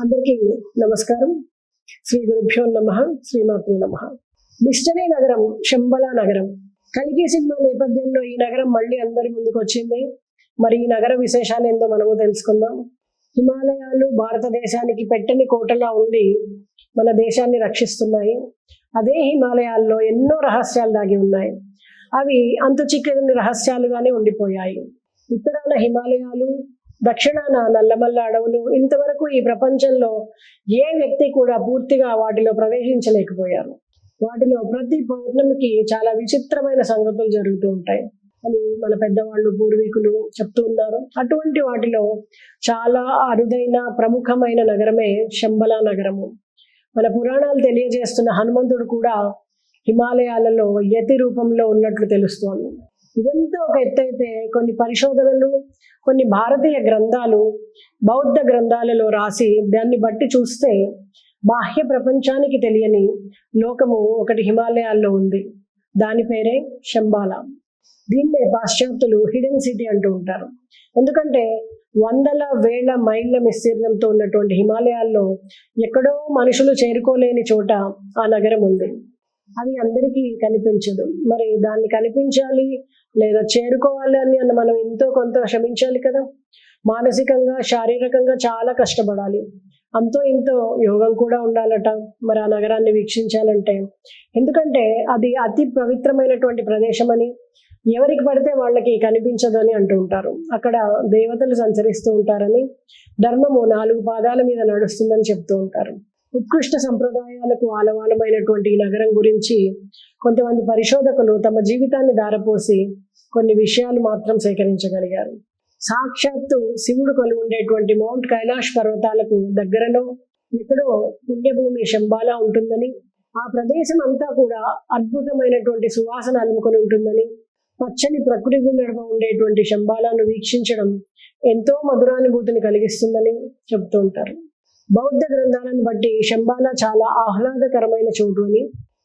అందరికీ నమస్కారం. శ్రీ గురుభ్యో నమ శ్రీమాతృ నమ. మిస్టరీ నగరం శంబల నగరం. కలిగి సినిమా నేపథ్యంలో ఈ నగరం మళ్ళీ అందరి ముందుకు వచ్చింది. మరి ఈ నగర విశేషాలు ఏందో మనము తెలుసుకుందాం. హిమాలయాలు భారతదేశానికి పెట్టని కోటలా ఉండి మన దేశాన్ని రక్షిస్తున్నాయి. అదే హిమాలయాల్లో ఎన్నో రహస్యాలు దాగి ఉన్నాయి. అవి అంతు చిక్కని రహస్యాలుగానే ఉండిపోయాయి. ఉత్తరాన హిమాలయాలు దక్షిణాన నల్లమల్ల అడవులు ఇంతవరకు ఈ ప్రపంచంలో ఏ వ్యక్తి కూడా పూర్తిగా వాటిలో ప్రవేశించలేకపోయారు. వాటిలో ప్రతి పౌర్ణమికి చాలా విచిత్రమైన సంగతులు జరుగుతూ ఉంటాయి. అని మన పెద్దవాళ్ళు పూర్వీకులు చెప్తూ ఉన్నారు. అటువంటి వాటిలో చాలా అరుదైన ప్రముఖమైన నగరమే శంబల నగరము. మన పురాణాలు తెలియజేస్తున్న హనుమంతుడు కూడా హిమాలయాలలో యతి రూపంలో ఉన్నట్లు తెలుస్తోంది. ఇదంతా ఒక ఎత్తైతే కొన్ని పరిశోధనలు కొన్ని భారతీయ గ్రంథాలు బౌద్ధ గ్రంథాలలో రాసి దాన్ని బట్టి చూస్తే బాహ్య ప్రపంచానికి తెలియని లోకము ఒకటి హిమాలయాల్లో ఉంది. దాని పేరే శంబాల. దీన్నే పాశ్చాత్యులు హిడెన్ సిటీ అంటూ ఉంటారు. ఎందుకంటే వందల వేల మైళ్ళ విస్తీర్ణంతో ఉన్నటువంటి హిమాలయాల్లో ఎక్కడో మనుషులు చేరుకోలేని చోట ఆ నగరం ఉంది. అది అందరికీ కనిపించదు. మరి దాన్ని కనిపించాలి లేదా చేరుకోవాలి అని అన్న మనం ఎంతో కొంత శ్రమించాలి కదా. మానసికంగా శారీరకంగా చాలా కష్టపడాలి. అంతో ఇంతో యోగం కూడా ఉండాలట. మరి ఆ నగరాన్ని వీక్షించాలంటే. ఎందుకంటే అది అతి పవిత్రమైనటువంటి ప్రదేశం అని ఎవరికి పడితే వాళ్ళకి కనిపించదని అంటూ ఉంటారు. అక్కడ దేవతలు సంచరిస్తూ ఉంటారని ధర్మము నాలుగు పాదాల మీద నడుస్తుందని చెప్తూ ఉంటారు. ఉత్కృష్ట సంప్రదాయాలకు ఆలవాలమైనటువంటి ఈ నగరం గురించి కొంతమంది పరిశోధకులు తమ జీవితాన్ని దారపోసి కొన్ని విషయాలు మాత్రం సేకరించగలిగారు. సాక్షాత్తు శివుడు కొలు ఉండేటువంటి మౌంట్ కైలాష్ పర్వతాలకు దగ్గరలో ఎక్కడో పుణ్యభూమి శంబాలా ఉంటుందని ఆ ప్రదేశం అంతా కూడా అద్భుతమైనటువంటి సువాసన అలుముకొని ఉంటుందని పచ్చని ప్రకృతి నడుమ ఉండేటువంటి శంబాలాను వీక్షించడం ఎంతో మధురానుభూతిని కలిగిస్తుందని చెప్తూ ఉంటారు. బౌద్ధ గ్రంథాలను బట్టి శంబాలా చాలా ఆహ్లాదకరమైన చోటు అని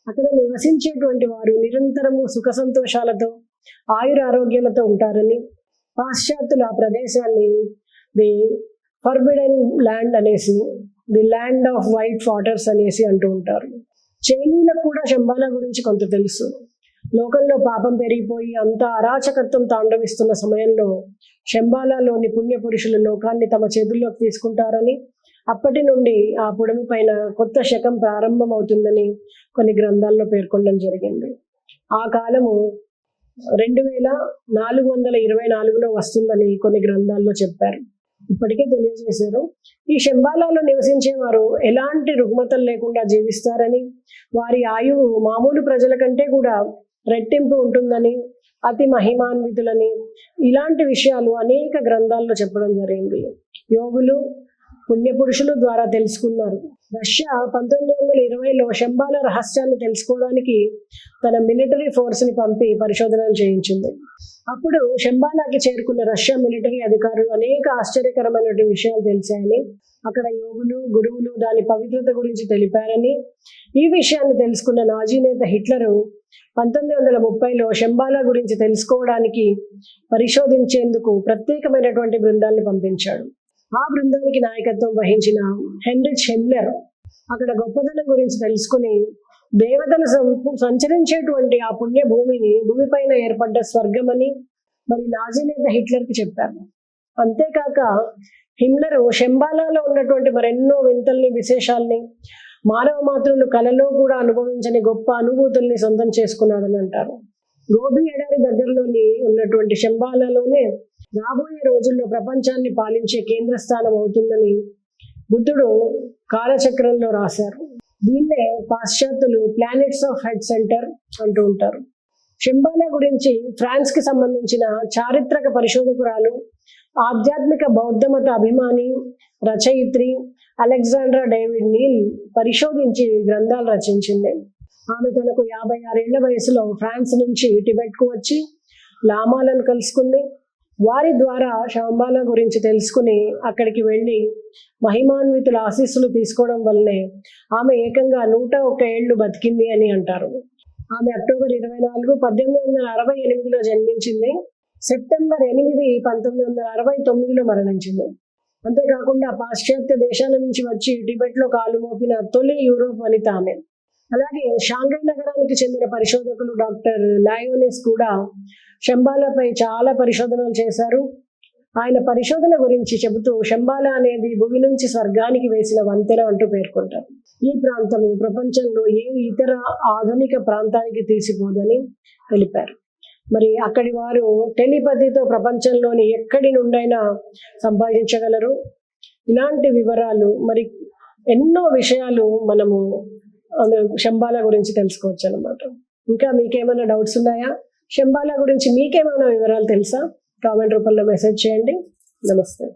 అక్కడ నివసించేటువంటి వారు నిరంతరము సుఖ సంతోషాలతో ఆయుర ఆరోగ్యాలతో ఉంటారని పాశ్చాత్యులు ఆ ప్రదేశాన్ని ది ఫర్బిడెన్ ల్యాండ్ అనేసి the land of white waters అనేసి అంటూ ఉంటారు. చైనీలకు కూడా శంబాలా గురించి కొంత తెలుసు. లోకంలో పాపం పెరిగిపోయి అంత అరాచకత్వం తాండవిస్తున్న సమయంలో శంబాలాలోని పుణ్యపురుషులు లోకాన్ని తమ చేతుల్లోకి తీసుకుంటారని అప్పటి నుండి ఆ పుడమి పైన కొత్త శకం ప్రారంభమవుతుందని కొన్ని గ్రంథాల్లో పేర్కొనడం జరిగింది. ఆ కాలము రెండు వేల నాలుగు వందల ఇరవై నాలుగులో వస్తుందని కొన్ని గ్రంథాల్లో చెప్పారు. ఇప్పటికే తెలియజేశారు. ఈ శంబాలాలో నివసించే వారు ఎలాంటి రుగ్మతలు లేకుండా జీవిస్తారని వారి ఆయువు మామూలు ప్రజల కంటే కూడా రెట్టింపు ఉంటుందని అతి మహిమాన్వితులని ఇలాంటి విషయాలు అనేక గ్రంథాల్లో చెప్పడం జరిగింది. యోగులు పుణ్యపురుషుల ద్వారా తెలుసుకున్నారు. రష్యా పంతొమ్మిది వందల ఇరవైలో శంబాల రహస్యాన్ని తెలుసుకోవడానికి తన మిలిటరీ ఫోర్స్ని పంపి పరిశోధనలు చేయించింది. అప్పుడు శంబాలాకి చేరుకున్న రష్యా మిలిటరీ అధికారులు అనేక ఆశ్చర్యకరమైనటువంటి విషయాలు తెలిసాయని అక్కడ యోగులు గురువులు దాని పవిత్రత గురించి తెలిపారని ఈ విషయాన్ని తెలుసుకున్న నాజీ నేత హిట్లరు పంతొమ్మిది వందల ముప్పైలో శంబాలా గురించి తెలుసుకోవడానికి పరిశోధించేందుకు ప్రత్యేకమైనటువంటి బృందాల్ని పంపించాడు. ఆ బృందానికి నాయకత్వం వహించిన హెన్రిచ్ హెమ్లర్ అక్కడ గొప్పదనం గురించి తెలుసుకుని దేవతలు సంచరించేటువంటి ఆ పుణ్య భూమిని భూమిపైన ఏర్పడ్డ స్వర్గమని మరి నాజీ నేత హిట్లర్కి చెప్పారు. అంతేకాక హిమ్లర్ శంబాలాలో ఉన్నటువంటి మరెన్నో వింతల్ని విశేషాల్ని మానవ మాతృలు కలలో కూడా అనుభవించని గొప్ప అనుభూతుల్ని సొంతం చేసుకున్నాడని అంటారు. గోబీ ఎడారి దగ్గరలోని ఉన్నటువంటి శంబాలాలోనే రాబోయే రోజుల్లో ప్రపంచాన్ని పాలించే కేంద్ర స్థానం అవుతుందని బుద్ధుడు కాలచక్రంలో రాశారు. దీన్నే పాశ్చాత్యులు ప్లానెట్స్ ఆఫ్ హెడ్ సెంటర్ అంటూ ఉంటారు. శంబాలా గురించి ఫ్రాన్స్కి సంబంధించిన చారిత్రక పరిశోధకురాలు ఆధ్యాత్మిక బౌద్ధమత అభిమాని రచయిత్రి అలెగ్జాండ్రా డేవిడ్ నీల్ పరిశోధించి గ్రంథాలు రచించింది. ఆమె తనకు యాభై ఆరేళ్ళ వయసులో ఫ్రాన్స్ నుంచి టిబెట్కు వచ్చి లామాలను కలుసుకుంది. వారి ద్వారా శాంబాల గురించి తెలుసుకుని అక్కడికి వెళ్ళి మహిమాన్వితుల ఆశీస్సులు తీసుకోవడం వల్లనే ఆమె ఏకంగా నూట ఒక్క ఏళ్ళు బతికింది అని అంటారు. ఆమె అక్టోబర్ ఇరవై నాలుగు పద్దెనిమిది వందల అరవై ఎనిమిదిలో జన్మించింది. సెప్టెంబర్ ఎనిమిది పంతొమ్మిది వందల అరవై తొమ్మిదిలో మరణించింది. అంతేకాకుండా పాశ్చాత్య దేశాల నుంచి వచ్చి టిబెట్లో కాలు మోపిన తొలి యూరోప్ వనిత ఆమె. అలాగే షాంఘై నగరానికి చెందిన పరిశోధకులు డాక్టర్ లయోనిస్ కూడా శంబాలపై చాలా పరిశోధనలు చేశారు. ఆయన పరిశోధన గురించి చెబుతూ శంబాల అనేది భూమి నుంచి స్వర్గానికి వేసిన వంతెన అంటూ పేర్కొంటారు. ఈ ప్రాంతము ప్రపంచంలో ఏ ఇతర ఆధునిక ప్రాంతానికి తీసిపోదని తెలిపారు. మరి అక్కడి వారు టెలిపతితో ప్రపంచంలోని ఎక్కడి నుండైనా సంపాదించగలరు ఇలాంటి వివరాలు మరి ఎన్నో విషయాలు మనము శంబాల గురించి తెలుసుకోవచ్చు అనమాట ఇంకా మీకేమైనా డౌట్స్ ఉన్నాయా? శంబాల గురించి మీకేమైనా వివరాలు తెలుసా? కామెంట్ రూపంలో మెసేజ్ చేయండి. నమస్తే.